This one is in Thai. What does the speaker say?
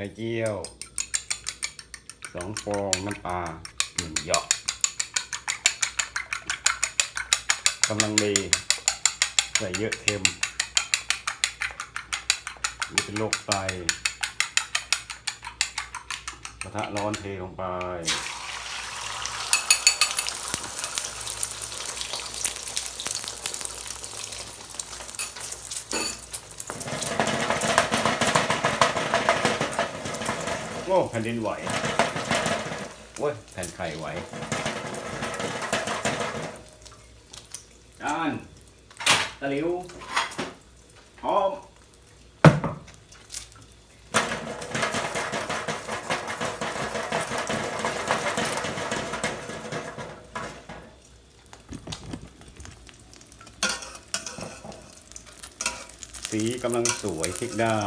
ไข่เจียวสองฟองน้ำปลาหนึ่งหยอกกำลังดีใส่เยอะเค็มนี่เป็นโรคไตกระทะร้อนเทลงไป โอ้แผ่นดินไหวโอ้ยแผ่นไข่ไหวจานตะหลิวพร้อมสีกำลังสวยพลิกได้